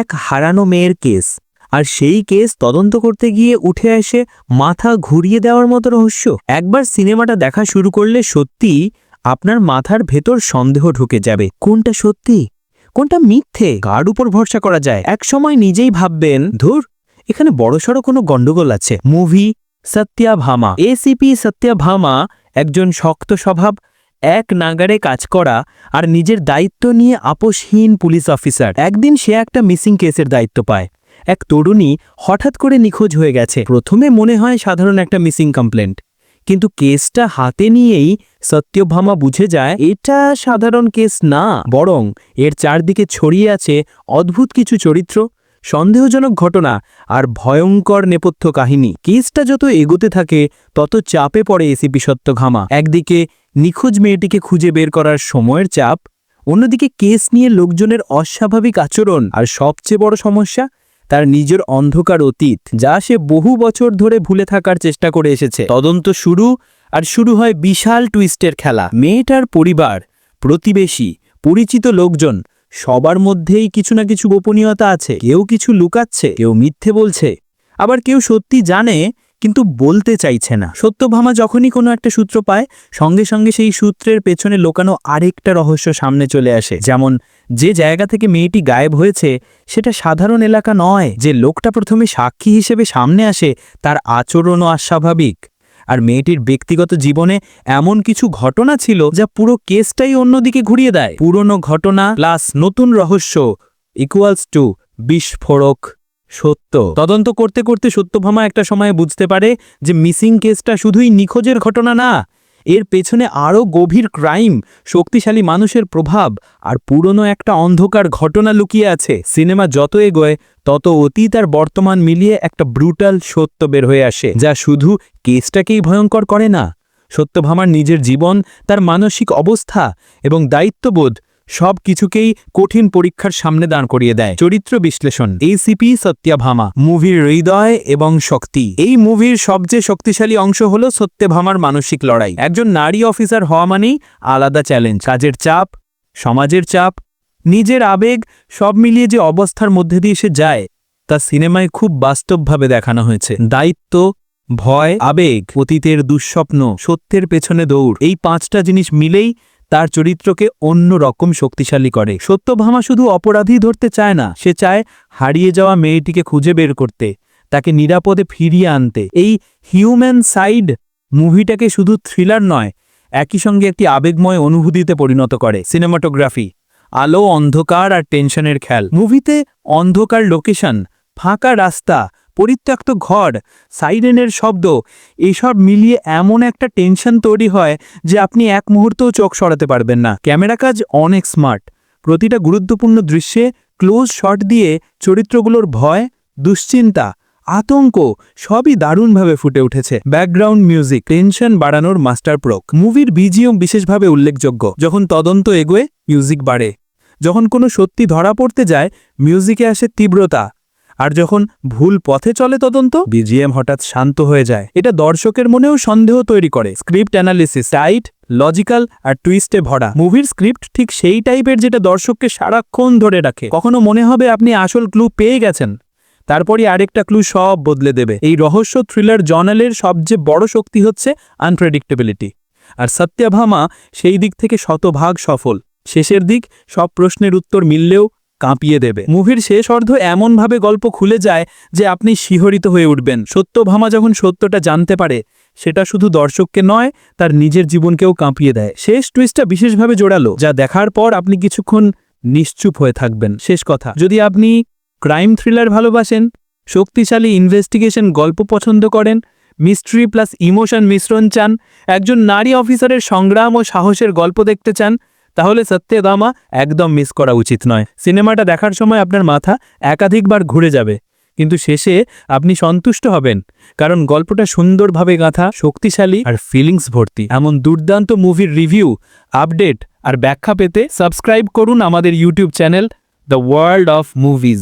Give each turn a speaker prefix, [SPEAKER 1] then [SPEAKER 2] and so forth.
[SPEAKER 1] এক হারানো মেয়ের কেস। আর সেই কেস তদন্ত করতে গিয়ে উঠে আসে মাথা ঘুরিয়ে দেওয়ার মতো রহস্য। একবার সিনেমাটা দেখা শুরু করলে সত্যি আপনার মাথার ভেতর সন্দেহ ঢুকে যাবে। কোনটা সত্যি? কোনটা মিথ্যে? কার উপর ভরসা করা যায়? এক সময় নিজেই ভাববেন, ধুর, এখানে বড়সড় কোনো গন্ডগোল আছে। মুভি সত্যাভামা এসিপি সত্যাভামা একজন শক্ত স্বভাব এক নাগারে কাজ করা আর নিজের দায়িত্ব নিয়ে আপোষহীন পুলিশ অফিসার। একদিন সে একটা মিসিং কেসের দায়িত্ব পায়। এক তরুণী হঠাৎ করে নিখোঁজ হয়ে গেছে। প্রথমে মনে হয় সাধারণ একটা মিসিং কমপ্লেন্ট। কিন্তু কেসটা হাতে নিয়েই সত্যভামা বুঝে যায়, এটা সাধারণ কেস না। বরং এর চারদিকে ছড়িয়ে আছে অদ্ভুত কিছু চরিত্র, সন্দেহজনক ঘটনা আর ভয়ঙ্কর নেপথ্য কাহিনী। কেসটা যত এগোতে থাকে, তত চাপে পড়ে এসিপি সত্যঘামা একদিকে নিখোঁজ মেয়েটিকে খুঁজে বের করার সময়ের চাপ, অন্যদিকে কেস নিয়ে লোকজনের অস্বাভাবিক আচরণ আর সবচেয়ে বড় সমস্যা, তার নিজের অন্ধকার অতীত, যা সে বহু বছর ধরে ভুলে থাকার চেষ্টা করে এসেছে। তদন্ত শুরু, আর শুরু হয় বিশাল টুইস্টের খেলা। মেয়েটার পরিবার, প্রতিবেশী, পরিচিত লোকজন, সবার মধ্যেই কিছু না কিছু গোপনীয়তা আছে। কেউ কিছু লুকাচ্ছে, কেউ মিথ্যে বলছে। আবার কেউ সত্যি জানে কিন্তু বলতে চাইছে না। সত্যভামা যখনই কোনো একটা সূত্র পায়, সঙ্গে সঙ্গে সেই সূত্রের পেছনে লোকানো আরেকটা রহস্য সামনে চলে আসে। যেমন, যে জায়গা থেকে মেয়েটি গায়েব হয়েছে, সেটা সাধারণ এলাকা নয়, যে লোকটা প্রথমে সাক্ষী হিসেবে সামনে আসে, তার আচরণও অস্বাভাবিক। আর মেয়েটির ব্যক্তিগত জীবনে এমন কিছু ঘটনা ছিল, যা পুরো কেসটাই অন্যদিকে ঘুরিয়ে দেয়। পুরনো ঘটনা, প্লাস নতুন রহস্য ইকুয়ালস টু বিস্ফোরক। সত্য। তদন্ত করতে করতে সত্যভামা একটা সময়ে বুঝতে পারে যে মিসিং কেসটা শুধুই নিখোঁজের ঘটনা না, এর পেছনে আরও গভীর ক্রাইম, শক্তিশালী মানুষের প্রভাব আর পুরনো একটা অন্ধকার ঘটনা লুকিয়ে আছে। সিনেমা যত এগোয়, তত অতীত আর বর্তমান মিলিয়ে একটা ব্রুটাল সত্য বের হয়ে আসে, যা শুধু কেসটাকেই ভয়ঙ্কর করে না। সত্যভামার নিজের জীবন, তার মানসিক অবস্থা এবং দায়িত্ববোধ সব কিছুকেই কঠিন পরীক্ষার সামনে দাঁড় করিয়ে দেয়। চরিত্র বিশ্লেষণ। এসিপি সত্যাভামা। মুভির হৃদয় এবং শক্তি। এই মুভির সবচেয়ে শক্তিশালী অংশ হল সত্যভামার মানসিক লড়াই। একজন নারী অফিসার হওয়া মানেই আলাদা চ্যালেঞ্জ। কাজের চাপ, সমাজের চাপ, নিজের আবেগ, সব মিলিয়ে যে অবস্থার মধ্যে দিয়ে সে যায়, তা সিনেমায় খুব বাস্তবভাবে দেখানো হয়েছে। দায়িত্ব, ভয়, আবেগ, অতীতের দুঃস্বপ্ন, সত্যের পেছনে দৌড়। এই পাঁচটা জিনিস মিলেই তার চরিত্রকে অন্য রকম শক্তিশালী করে। সত্যভামা শুধু অপরাধী ধরতে চায় না, সে চায় হারিয়ে যাওয়া মেয়েটিকে খুঁজে বের করতে, তাকে নিরাপদে ফিরিয়ে আনতে। এই হিউম্যান সাইড মুভিটাকে শুধু থ্রিলার নয়, একই সঙ্গে একটি আবেগময় অনুভূতিতে পরিণত করে। সিনেমাটোগ্রাফি, আলো, অন্ধকার আর টেনশনের খেল। মুভিতে অন্ধকার লোকেশন, ফাঁকা রাস্তা পরিত্যক্ত ঘর, সাইরেনের শব্দ, এসব মিলিয়ে এমন একটা টেনশন তৈরি হয় যে আপনি এক মুহূর্তেও চোখ সরাতে পারবেন না। ক্যামেরা কাজ অনেক স্মার্ট। প্রতিটা গুরুত্বপূর্ণ দৃশ্যে ক্লোজ শট দিয়ে চরিত্রগুলোর ভয়, দুশ্চিন্তা, আতঙ্ক সবই দারুণভাবে ফুটে উঠেছে। ব্যাকগ্রাউন্ড মিউজিক, টেনশন বাড়ানোর মাস্টার প্রোক। মুভির বিজিএম বিশেষভাবে উল্লেখযোগ্য। যখন তদন্ত এগোয়, মিউজিক বাড়ে। যখন কোনো সত্যি ধরা পড়তে যায়, মিউজিকে আসে তীব্রতা আর যখন ভুল পথে চলে তদন্ত বিজিএম হঠাৎ শান্ত হয়ে যায়। এটা দর্শকের মনেও সন্দেহ তৈরি করে। স্ক্রিপ্ট অ্যানালিসিস, টাইট, লজিক্যাল আর টুইস্টে ভরা। মুভির স্ক্রিপ্ট ঠিক সেই টাইপের যেটা দর্শককে সারাক্ষণ ধরে রাখে। কখনো মনে হবে আপনি আসল ক্লু পেয়ে গেছেন। তারপরই আরেকটা ক্লু সব বদলে দেবে। এই রহস্য থ্রিলার জর্নালের সবচেয়ে বড় শক্তি হচ্ছে আনপ্রেডিক্টেবিলিটি আর সত্যাভামা সেই দিক থেকে শতভাগ সফল। শেষের দিক সব প্রশ্নের উত্তর মিললেও কাঁপিয়ে দেবে। মুভির শেষ অর্ধ এমনভাবে গল্প খুলে যায় যে আপনি শিহরিত হয়ে উঠবেন। সত্যভামা যখন সত্যটা জানতে পারে, সেটা শুধু দর্শককে নয়, তার নিজের জীবনকেও কাঁপিয়ে দেয়। শেষ টুইস্টটা বিশেষভাবে জোরালো, যা দেখার পর আপনি কিছুক্ষণ নিশ্চুপ হয়ে থাকবেন। শেষ কথা, যদি আপনি ক্রাইম থ্রিলার ভালোবাসেন, শক্তিশালী ইনভেস্টিগেশন গল্প পছন্দ করেন মিস্ট্রি প্লাস ইমোশন মিশ্রণ চান, একজন নারী অফিসারের সংগ্রাম ও সাহসের গল্প দেখতে চান তাহলে সত্যদামা একদম মিস করা উচিত নয়। সিনেমাটা দেখার সময় আপনার মাথা একাধিকবার ঘুরে যাবে। কিন্তু শেষে আপনি সন্তুষ্ট হবেন, কারণ গল্পটা সুন্দরভাবে গাঁথা, শক্তিশালী আর ফিলিংস ভর্তি। এমন দুর্দান্ত মুভির রিভিউ আপডেট আর ব্যাখ্যা পেতে সাবস্ক্রাইব করুন আমাদের YouTube channel the world of movies